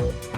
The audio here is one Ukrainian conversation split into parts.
thank you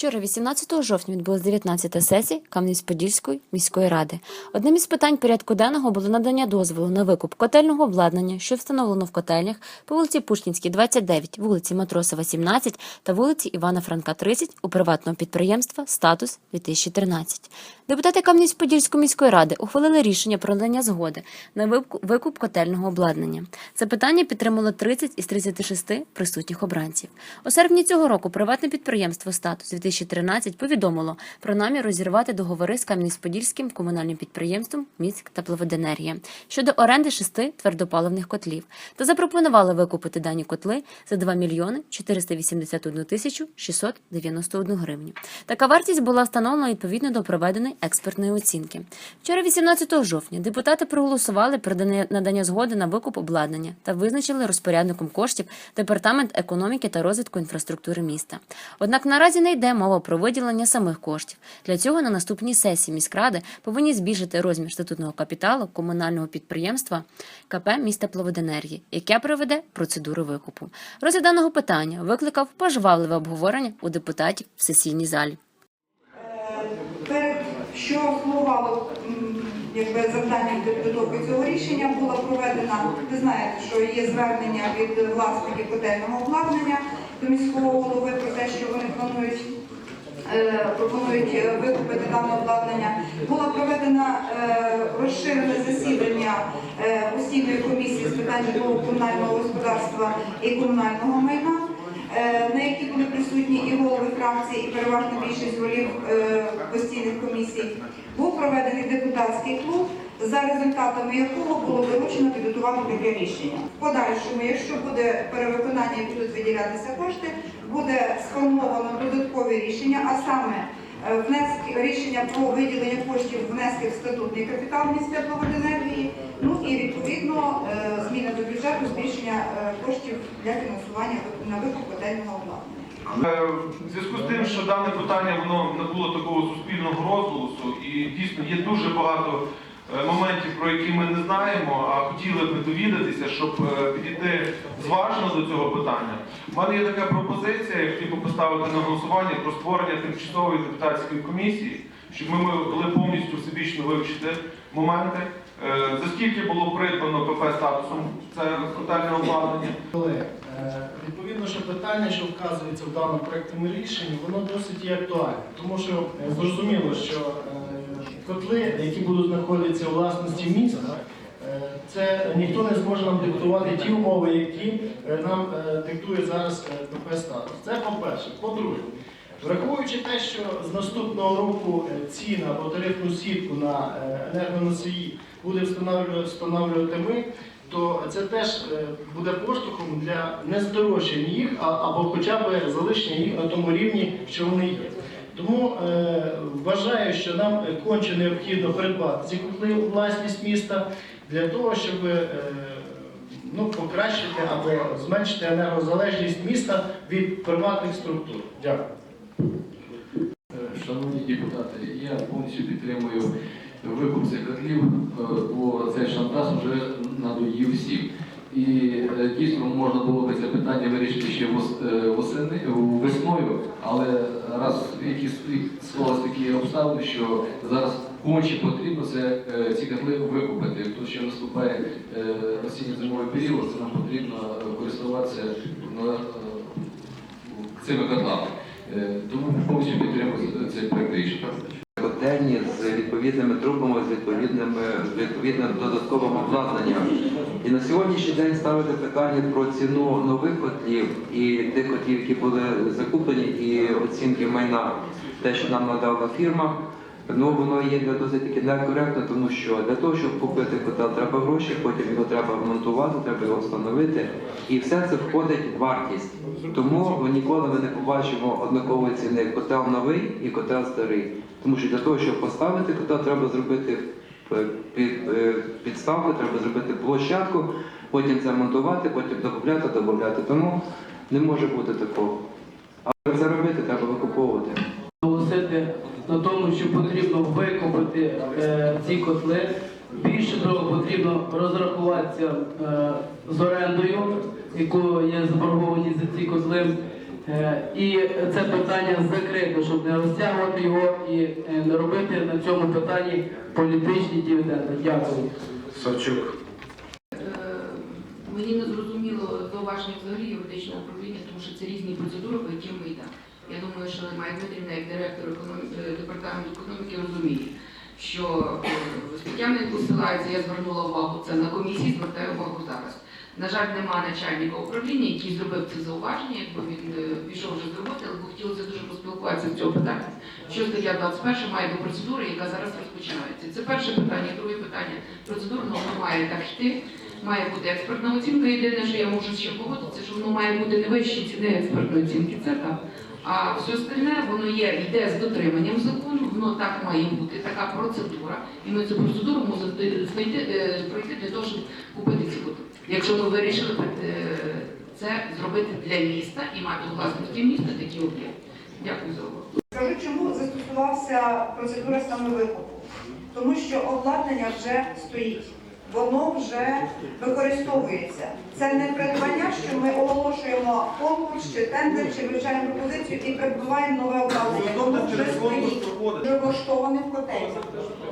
Вчора, 18 жовтня, відбулася 19 сесія Кам'янець-Подільської міської ради. Одним із питань порядку денного було надання дозволу на викуп котельного обладнання, що встановлено в котельнях по вулиці Пушкінській, 29, вулиці Матросова, 17 та вулиці Івана Франка, 30 у приватного підприємства «Статус 2013». Депутати Кам'янець-Подільської міської ради ухвалили рішення про надання згоди на викуп- викуп котельного обладнання. Це питання підтримало 30 із 36 присутніх обранців. У серпні цього року приватне підприємство «Статус 2013» повідомило про намір розірвати договори з Кам'янець-Подільським комунальним підприємством «Міськ тепловоденергія» щодо оренди шести твердопаливних котлів та запропонували викупити дані котли за 2 мільйони 481 тисячу 691 гривню. Така вартість була встановлена відповідно до проведеної експертної оцінки. Вчора, 18 жовтня, депутати проголосували про надання згоди на викуп обладнання та визначили розпорядником коштів департамент економіки та розвитку інфраструктури міста. Однак наразі не йде мова про виділення самих коштів. Для цього на наступній сесії міськради повинні збільшити розмір статутного капіталу комунального підприємства КП міста Пловоденергії, яке проведе процедуру викупу. Розгляд даного питання викликав пожвавливе обговорення у депутатів в сесійній залі. Перед що м, якби завданням підготовки цього рішення була проведена. Ви знаєте, що є звернення від власників котельного обладнання до міського голови про те, що вони планують. е, Пропонують е, викупити дане обладнання. Було проведено е, розширене засідання е, постійної комісії з питань житлово-комунального господарства і комунального майна е, на які були присутні і голови фракції, і переважна більшість голів е, постійних комісій, був проведений депутатський клуб, за результатами якого було доручено підготувати таке рішення. В подальшому, якщо буде перевиконання і будуть виділятися кошти, буде сформовано додаткові рішення, а саме е, внески рішення про виділення коштів внески в статутний капітал міста Пловоденергії, ну і відповідно е, зміни до бюджету, збільшення е, коштів для фінансування на викуп котельного обладнання. В зв'язку з тим, що дане питання воно набуло такого суспільного розголосу, і дійсно є дуже багато моментів, про які ми не знаємо, а хотіли б довідатися, щоб е, підійти зважено до цього питання. У мене є така пропозиція, я хотів би поставити на голосування про створення тимчасової депутатської комісії, щоб ми могли повністю всебічно вивчити моменти. Е, За скільки було придбано ПП статусом це котельне обладнання? Колеги, е, відповідно, що питання, що вказується в даному проектному рішенні, воно досить є актуальне, тому що е, зрозуміло, що е, котли, які будуть знаходитися у власності міста, е, це ніхто не зможе нам диктувати ті умови, які е, нам е, диктує зараз ПП статус. Це по-перше. По-друге, враховуючи те, що з наступного року ціна або тарифну сітку на енергоносії буде встановлювати, ми, то це теж буде поштовхом для не їх, або хоча б залишення їх на тому рівні, що вони є. Тому е, вважаю, що нам е, конче необхідно придбати ці котли у власність міста для того, щоб е, ну, покращити або зменшити енергозалежність міста від приватних структур. Дякую. Шановні депутати, я повністю підтримую викуп цих котлів, е, бо цей шантаж вже надоїв всім. І е, дійсно можна було би це питання вирішити ще е, восени, весною, але раз якісь склалися такі обставини, що зараз конче потрібно це е, ці котли викупити. Тут ще наступає е, осінньо-зимовий період, то нам потрібно е, користуватися е, цими котлами. Е, Тому повністю підтримую цей рішення. Відповідними трубами, з відповідними з відповідним додатковим обладнанням. І на сьогоднішній день ставити питання про ціну нових котлів і тих котлів, які були закуплені, і оцінки майна, те, що нам надала фірма. Ну, воно є досить таки некоректно, тому що для того, щоб купити котел, треба гроші, потім його треба монтувати, треба його встановити. І все це входить в вартість. Тому ніколи ми не побачимо однакової ціни котел новий і котел старий. Тому що для того, щоб поставити котел, треба зробити е, е, підставку, треба зробити площадку, потім це монтувати, потім додати, додати. Тому не може бути такого. Але це робити треба викуповувати. Наголосити на тому, що потрібно викупити е, ці котли. Більше того, потрібно розрахуватися е, з орендою, яку є заборгованість за ці котли. Е, і це питання закрито, щоб не розтягувати його і е, не робити на цьому питанні політичні дивіденди. Дякую. Савчук. Е, Мені не зрозуміло зауваження взагалі юридичного управління, тому що це різні процедури, по яким ми йдемо. Я думаю, що Майя Дмитрівна, як директор департаменту економіки, розуміє, що стаття не посилається, я звернула увагу це на комісії, звертаю увагу зараз. На жаль, нема начальника управління, який зробив це зауваження, якби він е, пішов вже з роботи, але хотілося дуже поспілкуватися з цього питання. Що стаття 21 має до процедури, яка зараз розпочинається. Це перше питання. Друге питання. Процедурно воно має так йти. Має бути експертна оцінка. Єдине, що я можу ще погодитися, що воно має бути не вищі ціни експертної оцінки. Це так. А все остальне воно є, йде з дотриманням закону, воно так має бути, така процедура. І ми цю процедуру мусимо знайти, е, пройти для того, щоб купити ці кутки. Якщо ми вирішили е, це зробити для міста і мати у власності міста такі об'єкти. Дякую за увагу. Скажу, чому застосувався процедура саме викупу? Тому що обладнання вже стоїть, воно вже використовується. Це не придбання, що ми оголошуємо конкурс чи тендер, чи вивчаємо пропозицію і придбаємо нове обладнання. Воно вже стоїть, вже влаштоване в котельні.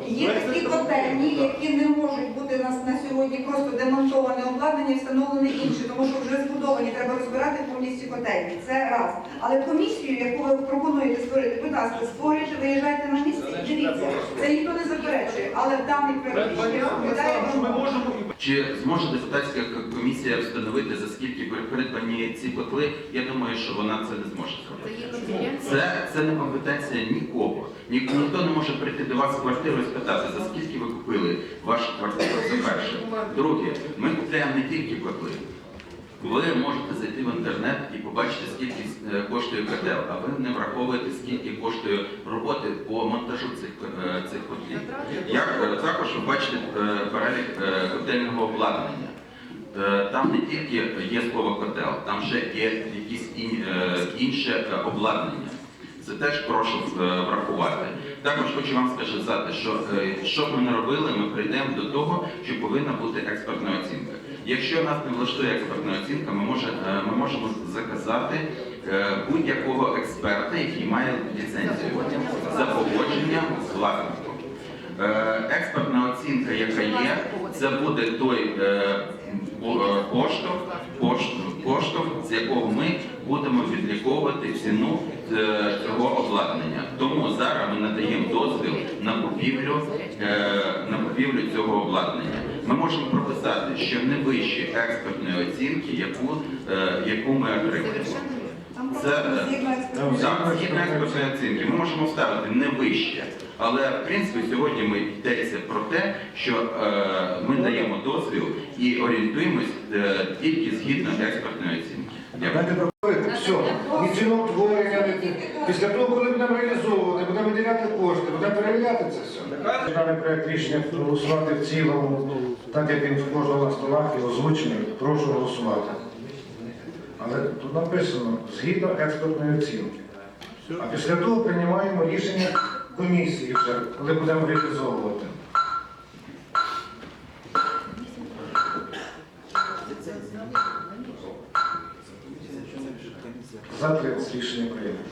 Є такі котельні, які не можуть бути на, на сьогодні просто демонтоване обладнання і встановлене інше, тому що вже збудовані, треба розбирати повністю котельні. Це раз. Але комісію, яку ви пропонуєте створити, будь ласка, створюйте, виїжджайте на місце і дивіться. Це ніхто не заперечує, але даний рішення відповідає вимогам. Чи зможе депутатська комісія встановити за скільки при- придбані ці котли? Я думаю, що вона це не зможе зробити. Це, це не компетенція нікого. Ні, ніхто не може прийти до вас в квартиру і спитати, за скільки ви купили вашу квартиру. Це перше. Друге, ми купляємо не тільки котли. Ви можете зайти в інтернет і побачити, скільки е, коштує котел, а ви не враховуєте, скільки коштує роботи по монтажу цих, е, цих котлів. Як е, також ви бачите перелік котельного обладнання. Там не тільки є слово котел, там ще є якісь інше обладнання. Це теж прошу е, врахувати. Також хочу вам сказати, що е, що б ми не робили, ми прийдемо до того, що повинна бути експертна оцінка. Якщо нас не влаштує експертна оцінка, ми, може, е, ми можемо заказати будь-якого експерта, який має ліцензію за погодженням з власником. Експертна оцінка, яка є, це буде той поштовх, поштовх, поштовх, з якого ми будемо відліковувати ціну цього обладнання. Тому зараз ми надаємо дозвіл на купівлю, е, на купівлю цього обладнання. Ми можемо прописати, що не вище експертної оцінки, яку, е, яку ми отримаємо. Там Це, е, згідно експертної Так, згідно експертної оцінки, ми можемо вставити не вище. Але в принципі сьогодні ми йдеться про те, що е, ми даємо дозвіл і орієнтуємось е, тільки згідно експертної оцінки. Дякую. Все. Ні. Після того, коли будемо реалізовувати, будемо виділяти кошти, будемо перевіряти це все. Даний проект рішення проголосувати в цілому, так як він в кожного на столах і озвучений, прошу голосувати. Але тут написано, згідно експертної оцінки. А після того приймаємо рішення комісії вже, коли будемо реалізовувати. За 30 рішення прийнято.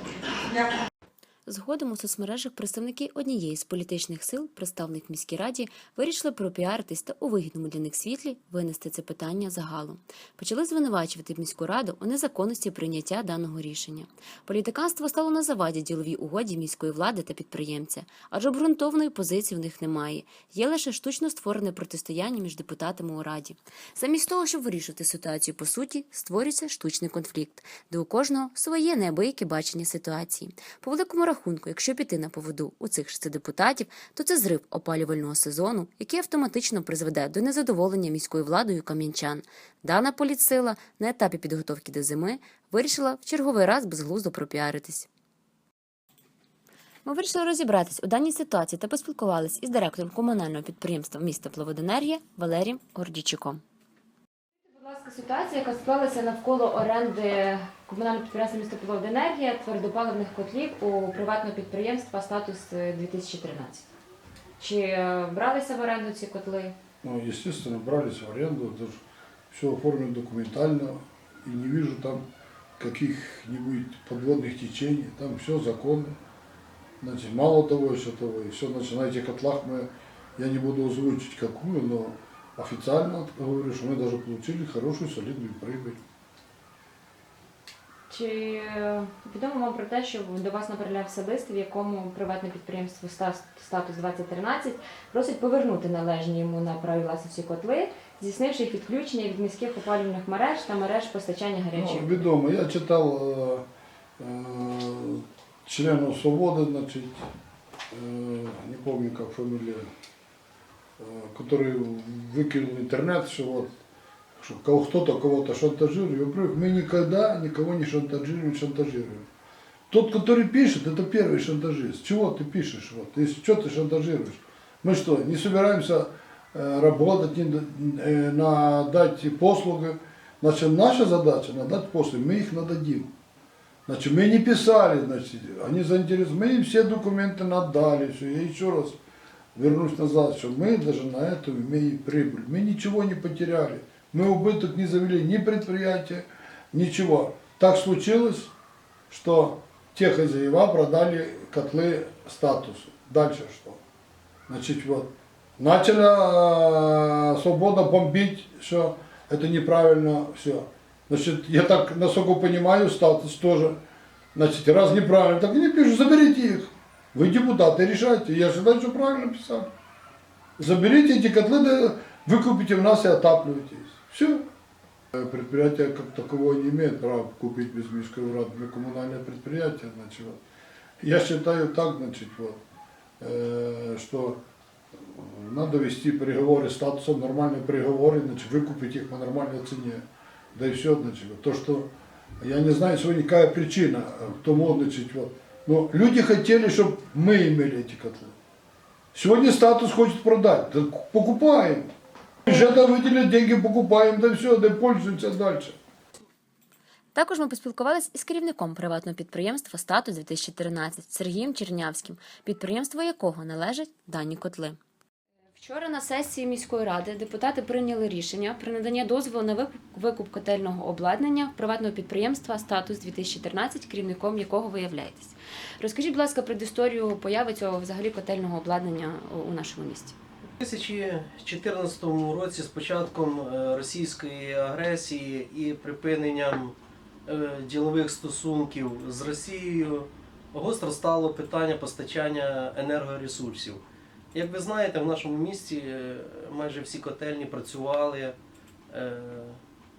Згодом у соцмережах представники однієї з політичних сил, представник в міській раді, вирішили пропіаритись та у вигідному для них світлі винести це питання загалом. Почали звинувачувати міську раду у незаконності прийняття даного рішення. Політиканство стало на заваді діловій угоді міської влади та підприємця, адже обґрунтованої позиції в них немає. Є лише штучно створене протистояння між депутатами у раді. Замість того, щоб вирішувати ситуацію по суті, створюється штучний конфлікт, де у кожного своє неабияке бачення ситуації. По великому рахунку, якщо піти на поводу у цих шести депутатів, то це зрив опалювального сезону, який автоматично призведе до незадоволення міською владою кам'янчан. Дана політсила на етапі підготовки до зими вирішила в черговий раз безглуздо пропіаритись. Ми вирішили розібратись у даній ситуації та поспілкувалися із директором комунального підприємства міста Пловоденергія Валерієм Гордійчуком. Будь ласка, ситуація, яка склалася навколо оренди комунального підприємства міста Пловденергія твердопаливних котлів у приватного підприємства статус е, 2013. Чи е, бралися в оренду ці котли? Ну, естественно, брались в аренду, это все оформлено документально, и не вижу там каких-нибудь подводных течений, там все законно. Значит, мало того, еще того, и все, значит, на этих котлах мы, я не буду озвучить какую, но официально говорю, что мы даже получили хорошую солидную прибыль. Чи е, відомо вам про те, що до вас направлявся лист, в якому приватне підприємство «Стас- статус 2013 просить повернути належні йому на праві власності котли, здійснивши їх відключення від міських опалювальних мереж та мереж постачання гарячої Ну, води? ведомо, я читал э, э, членов Свободы, значит, э, не помню, как фамилия, э, который выкинул в интернет, что вот, кого- кто-то кого-то шантажирует. Во-первых, мы никогда никого не шантажируем, шантажируем. Тот, который пишет, это первый шантажист. Чего ты пишешь? Вот, если что ты шантажируешь? Мы что, не собираемся э, работать, не, э, на дать послуги? Значит, наша задача надать послуги, мы их нададим. Значит, мы не писали, значит, они заинтересованы, мы им все документы надали, все. Я еще раз вернусь назад, что мы даже на это имеем прибыль. Мы ничего не потеряли. Мы убыток не завели ни предприятия, ничего. Так случилось, что те хозяева продали котлы статусу. Дальше что? Значит, вот. Начала э, свобода бомбить, что это неправильно все. Значит, я так, насколько понимаю, статус тоже. Значит, раз неправильно, так они пишут, заберите их. Вы депутаты, решайте. Я считаю, что правильно писал. Заберите эти котлы, выкупите у нас и отапливайтесь. Все. Предприятие как такового не имеет права купить без Мишской уряд. Мы коммунальное предприятие, значит, вот. Я считаю так, значит, вот, э, что надо вести переговоры с статусом, нормальные переговоры, значит, выкупить их по нормальной цене. Да и все, значит, вот. то, что я не знаю сегодня какая причина э, к тому, значит, вот. Но люди хотели, чтобы мы имели эти котлы. Сегодня статус хочет продать. Да покупаем. Бюджета выделили деньги, покупаем, да все, да пользуемся дальше. Також ми поспілкувалися із керівником приватного підприємства Статус 2013 Сергієм Чернявським, підприємство якого належать дані котли. Вчора на сесії міської ради депутати прийняли рішення про надання дозволу на викуп- котельного обладнання приватного підприємства Статус 2013, керівником якого ви являєтесь. Розкажіть, будь ласка, предісторію появи цього взагалі котельного обладнання у нашому місті. У 2014 році з початком е, російської агресії і припиненням е, ділових стосунків з Росією гостро стало питання постачання енергоресурсів. Як ви знаєте, в нашому місті е, майже всі котельні працювали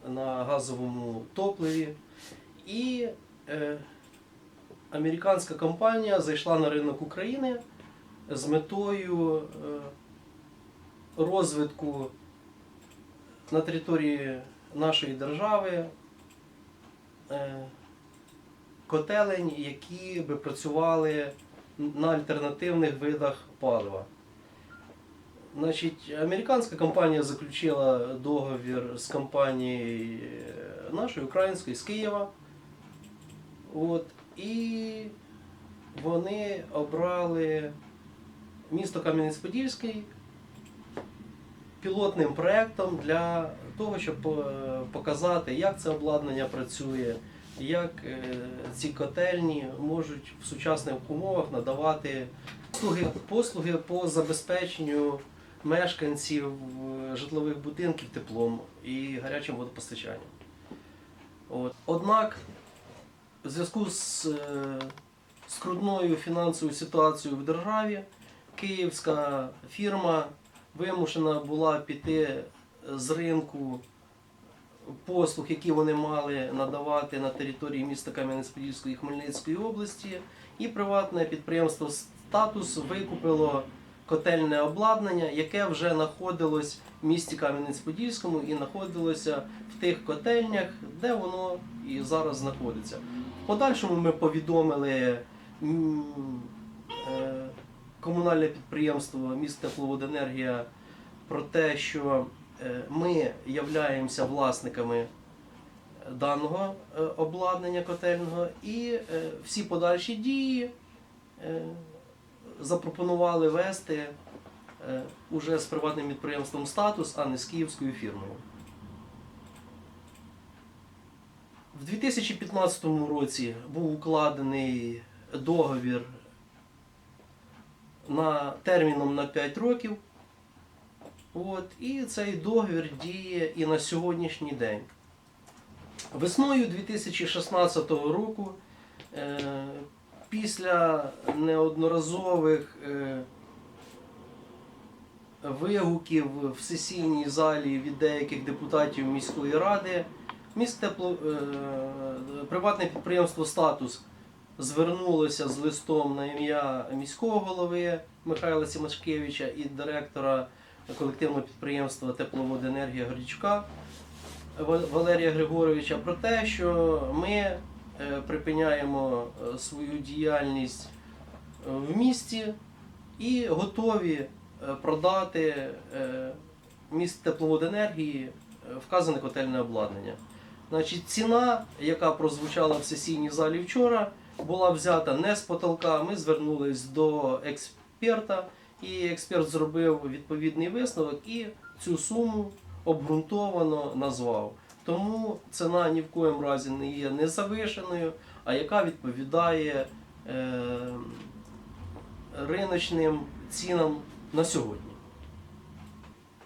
на газовому топливі, і американська компанія зайшла на ринок України з метою розвитку на території нашої держави е, котелень, які би працювали на альтернативних видах палива. Значить, американська компанія заключила договір з компанією е, нашою українською з Києва. От, і вони обрали місто Кам'янець-Подільський пілотним проєктом для того, щоб е, показати, як це обладнання працює, як е, ці котельні можуть в сучасних умовах надавати послуги, послуги по забезпеченню мешканців е, житлових будинків теплом і гарячим водопостачанням. От. Однак, в зв'язку з скрутною фінансовою ситуацією в державі, київська фірма вимушена була піти з ринку послуг, які вони мали надавати на території міста Кам'янець-Подільської і Хмельницької області, і приватне підприємство Статус викупило котельне обладнання, яке вже знаходилось в місті Кам'янець-Подільському і знаходилося в тих котельнях, де воно і зараз знаходиться. В подальшому ми повідомили е, комунальне підприємство міст Тепловоденергія про те, що е, ми являємося власниками даного е, обладнання котельного, і е, всі подальші дії е, запропонували вести е, уже з приватним підприємством статус, а не з київською фірмою. В 2015 році був укладений договір на терміном на 5 років. От, і цей договір діє і на сьогоднішній день. Весною 2016 року, е, після неодноразових е, вигуків в сесійній залі від деяких депутатів міської ради, міськтепло, е, приватне підприємство Статус звернулося з листом на ім'я міського голови Михайла Сімашкевича і директора колективного підприємства Тепловоденергія Горічка Валерія Григоровича про те, що ми е, припиняємо е, свою діяльність е, в місті і готові продати міст тепловоденергії вказане котельне обладнання. Значить, ціна, яка прозвучала в сесійній залі вчора, була взята не з потолка. Ми звернулись до експерта, і експерт зробив відповідний висновок і цю суму обґрунтовано назвав. Тому ціна ні в коєму разі не є не завишеною, а яка відповідає е, риночним цінам на сьогодні.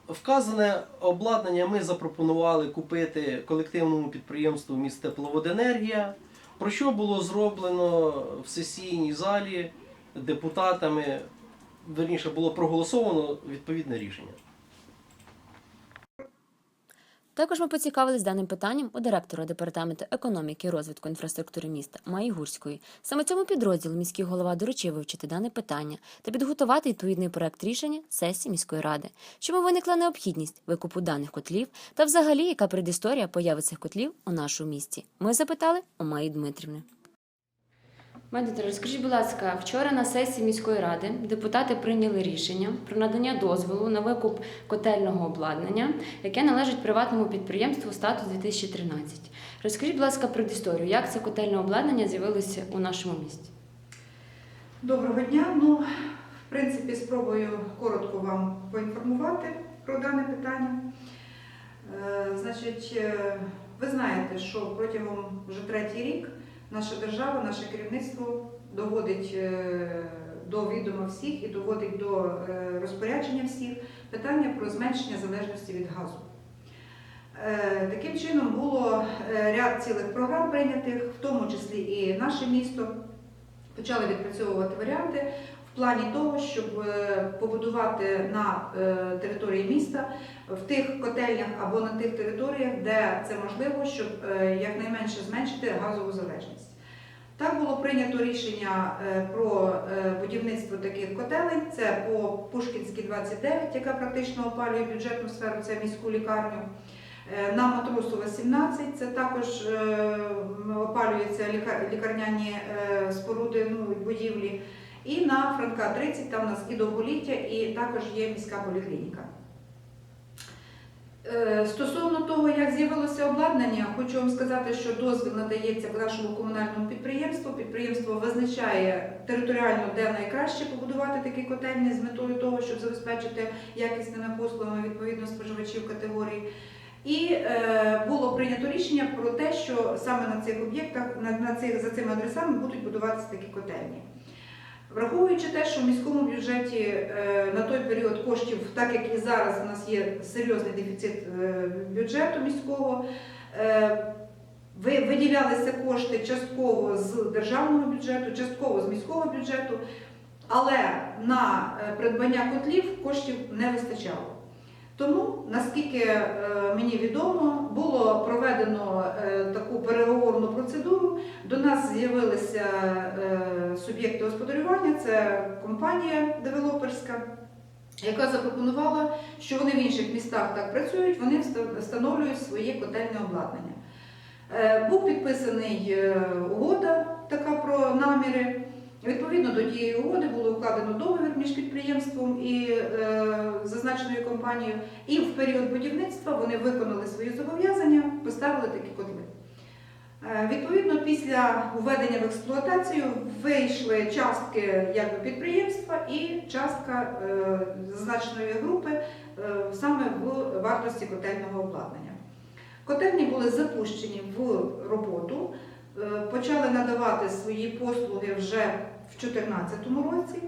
Вказане обладнання ми запропонували купити колективному підприємству міст Тепловоденергія, про що було зроблено в сесійній залі депутатами, верніше було проголосовано відповідне рішення. Також ми поцікавились даним питанням у директора департаменту економіки і розвитку інфраструктури міста Майгурської. Саме цьому підрозділу міський голова доручив вивчити дане питання та підготувати відповідний проект рішення сесії міської ради. Чому виникла необхідність викупу даних котлів та взагалі яка предісторія появи цих котлів у нашому місті? Ми запитали у Маї Дмитрівни. Медитор, розкажіть, будь ласка, вчора на сесії міської ради депутати прийняли рішення про надання дозволу на викуп котельного обладнання, яке належить приватному підприємству статус 2013. Розкажіть, будь ласка, предісторію, як це котельне обладнання з'явилося у нашому місті? Доброго дня. Ну, в принципі, спробую коротко вам поінформувати про дане питання. Е, Значить, е, ви знаєте, що протягом вже третій рік наша держава, наше керівництво доводить е, до відома всіх і доводить до е, розпорядження всіх питання про зменшення залежності від газу. Е, Таким чином було ряд цілих програм прийнятих, в тому числі і наше місто почали відпрацьовувати варіанти в плані того, щоб побудувати на території міста в тих котельнях або на тих територіях, де це можливо, щоб е, якнайменше зменшити газову залежність. Так було прийнято рішення е, про е, будівництво таких котелень. Це по Пушкінській 29, яка практично опалює бюджетну сферу, це міську лікарню. На Матросова 17 це також опалюються лікарняні споруди, ну, будівлі. І на Франка 30 там у нас і довголіття, і також є міська поліклініка. Е, Стосовно того, як з'явилося обладнання, хочу вам сказати, що дозвіл надається нашому комунальному підприємству. Підприємство визначає територіально, де найкраще побудувати такі котельні з метою того, щоб забезпечити якісними послугами відповідно споживачів категорії. І е, було прийнято рішення про те, що саме на цих об'єктах, на, на цих, за цими адресами будуть будуватися такі котельні. Враховуючи те, що в міському бюджеті е, на той період коштів, так як і зараз у нас є серйозний дефіцит е, бюджету міського, е, виділялися кошти частково з державного бюджету, частково з міського бюджету, але на придбання котлів коштів не вистачало. Тому, наскільки е, мені відомо, було проведено е, таку переговорну процедуру. До нас з'явилися е, суб'єкти господарювання, це компанія девелоперська, яка запропонувала, що вони в інших містах так працюють, вони вста- встановлюють своє котельне обладнання. Був підписаний угода така про наміри. Відповідно до тієї угоди було укладено договір між підприємством і е, зазначеною компанією. І в період будівництва вони виконали свої зобов'язання, поставили такі котли. Е, Відповідно, після введення в експлуатацію вийшли частки якби, підприємства і частка е, зазначеної групи е, саме в вартості котельного обладнання. Котельні були запущені в роботу, почали надавати свої послуги вже в 2014 році.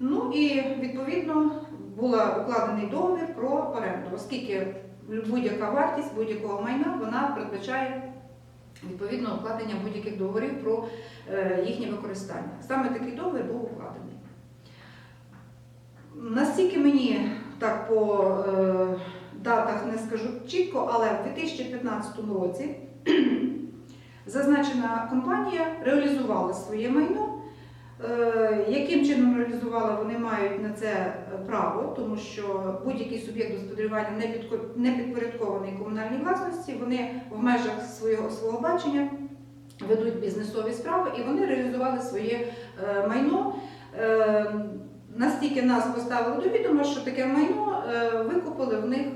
Ну і відповідно була укладений договір про оренду, оскільки будь-яка вартість будь-якого майна вона передбачає відповідно укладення будь-яких договорів про е, їхнє використання. Саме такий договір був укладений. Настільки мені так по е, датах не скажу чітко, але в 2015 році зазначена компанія реалізувала своє майно. Е, Яким чином реалізувала, вони мають на це право, тому що будь-який суб'єкт господарювання не підпорядкований комунальній власності, вони в межах свого, свого бачення ведуть бізнесові справи і вони реалізували своє е, майно. Е, Настільки нас поставили до відома, що таке майно викупили в них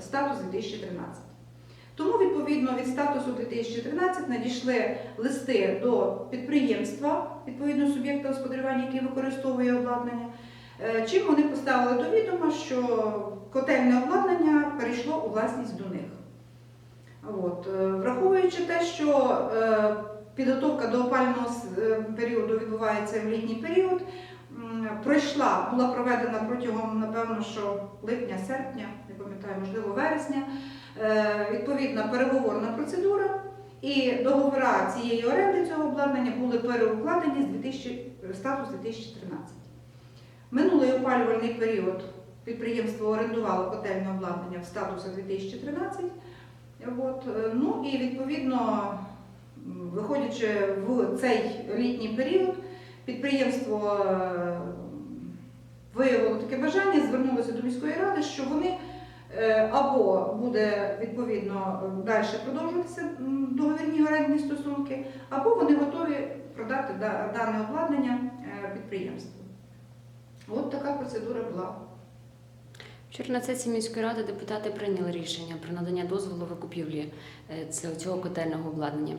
статус 2013. Тому, відповідно, від статусу 2013 надійшли листи до підприємства, відповідно суб'єкта господарювання, який використовує обладнання. Е, Чим вони поставили до відома, що котельне обладнання перейшло у власність до них. От. е, Враховуючи те, що е, підготовка до опального періоду відбувається в літній період, пройшла, була проведена протягом, напевно, що липня-серпня, не пам'ятаю, можливо, вересня, відповідна переговорна процедура, і договори цієї оренди цього обладнання були переукладені з 2000, статус 2013. Минулий опалювальний період підприємство орендувало котельне обладнання в статусі 2013. От, е, ну і відповідно, виходячи в цей літній період, підприємство е, виявило таке бажання, звернулося до міської ради, що вони е, або буде відповідно далі продовжуватися договірні орендні стосунки, або вони готові продати дане обладнання е, підприємству. От така процедура була. Вчора на міської ради депутати прийняли рішення про надання дозволу викупівлі е, цього котельного обладнання.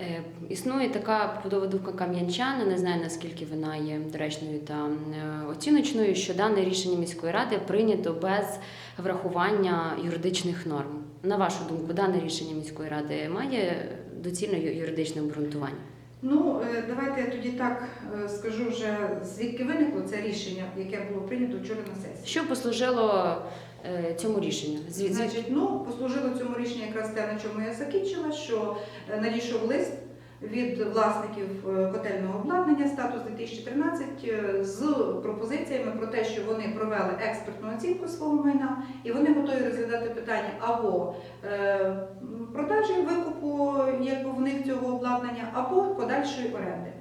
Е, Існує така побудова думка кам'янчани, не знаю наскільки вона є доречною та е, оціночною, що дане рішення міської ради прийнято без врахування юридичних норм. На вашу думку, дане рішення міської ради має доцільне юридичне обґрунтування? Ну, е, давайте я тоді так скажу вже, звідки виникло це рішення, яке було прийнято вчора на сесії. Що послужило цьому рішенню? Значить, ну, послужило цьому рішенню якраз те, на чому я закінчила, що е, надійшов лист від власників е, котельного обладнання статус 2013 е, з пропозиціями про те, що вони провели експертну оцінку свого майна і вони готові розглядати питання або е, продажі викупу якби в них цього обладнання, або подальшої оренди.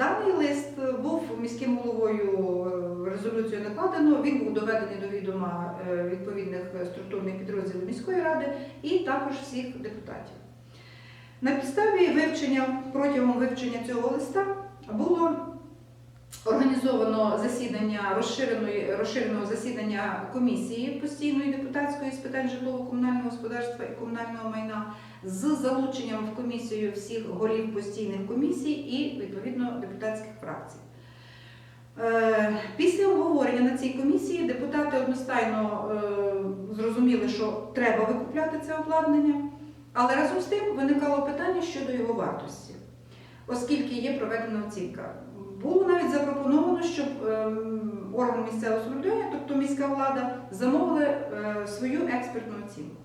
Даний лист був міським головою е, резолюцією накладено. Він був доведений до відома е, відповідних структурних підрозділів міської ради і також всіх депутатів. На підставі вивчення протягом вивчення цього листа було організовано засідання розширеного засідання комісії постійної депутатської з питань житлово-комунального господарства і комунального майна з залученням в комісію всіх голів постійних комісій і відповідно депутатських фракцій. Е, Після обговорення на цій комісії депутати одностайно е, зрозуміли, що треба викупляти це обладнання, але разом з тим виникало питання щодо його вартості, оскільки є проведена оцінка. Було навіть запропоновано, щоб ем, орган місцевого самоврядування, тобто міська влада, замовили е, свою експертну оцінку.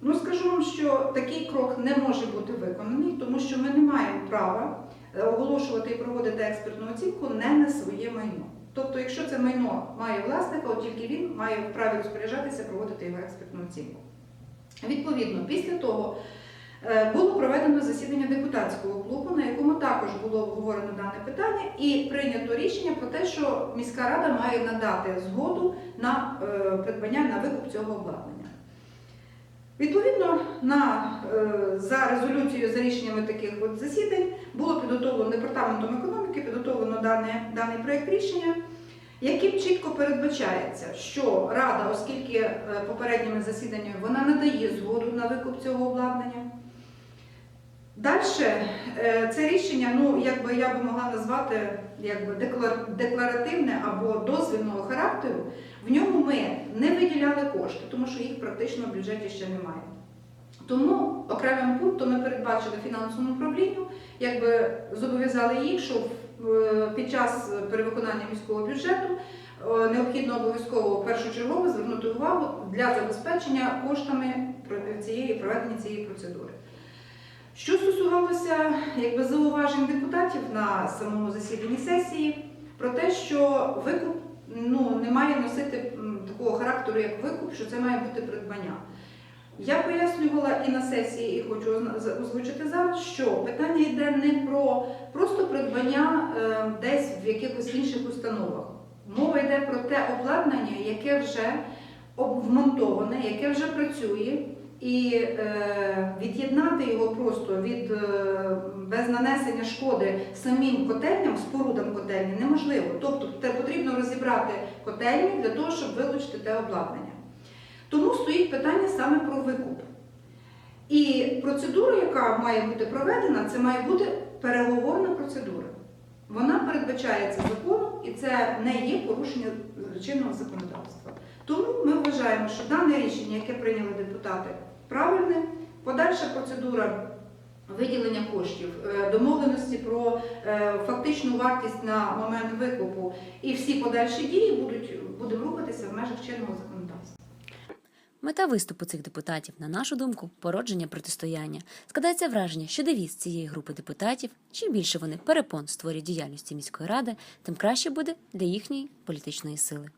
Ну, скажу вам, що такий крок не може бути виконаний, тому що ми не маємо права е, оголошувати і проводити експертну оцінку не на своє майно. Тобто, якщо це майно має власника, от тільки він має вправі розпоряджатися, проводити його експертну оцінку. Відповідно, після того е, було проведено засідання депутатського клубу, на якому також було обговорено дане питання, і прийнято рішення про те, що міська рада має надати згоду на е, придбання на викуп цього обладнання. Відповідно, на, е, за резолюцією, за рішеннями таких от засідань було підготовлено департаментом економіки, підготовлено дане, даний проєкт рішення. яким чітко передбачається, що Рада, оскільки е, попередніми засіданнями вона надає згоду на викуп цього обладнання. Далі це рішення, ну якби я би могла назвати якби декларативне або дозвільного характеру. В ньому ми не виділяли кошти, тому що їх практично в бюджеті ще немає. Тому окремим пунктом ми передбачили фінансовому управлінню, якби зобов'язали їх, що е, під час перевиконання міського бюджету е, необхідно обов'язково першочергово звернути увагу для забезпечення коштами цієї проведення цієї процедури. Що стосувалося якби, зауважень депутатів на самому засіданні сесії про те, що викуп ну, не має носити такого характеру, як викуп, що це має бути придбання. Я пояснювала і на сесії, і хочу озвучити зараз, що питання йде не про просто придбання е, десь в якихось інших установах. Мова йде про те обладнання, яке вже об- вмонтоване, яке вже працює, і е, від'єднати його просто від е, без нанесення шкоди самим котельням, спорудам котельні неможливо. Тобто потрібно розібрати котельні для того, щоб вилучити те обладнання. Тому стоїть питання саме про викуп. І процедура, яка має бути проведена, це має бути переговорна процедура. Вона передбачається законом, і це не є порушення чинного законодавства. Тому ми вважаємо, що дане рішення, яке прийняли депутати, правильне. Подальша процедура виділення коштів, е, домовленості про е, фактичну вартість на момент викупу і всі подальші дії будуть будемо рухатися в межах чинного законодавства. Мета виступу цих депутатів, на нашу думку, породження протистояння. Складається враження, що девіз цієї групи депутатів, чим більше вони перепон створюють діяльності міської ради, тим краще буде для їхньої політичної сили.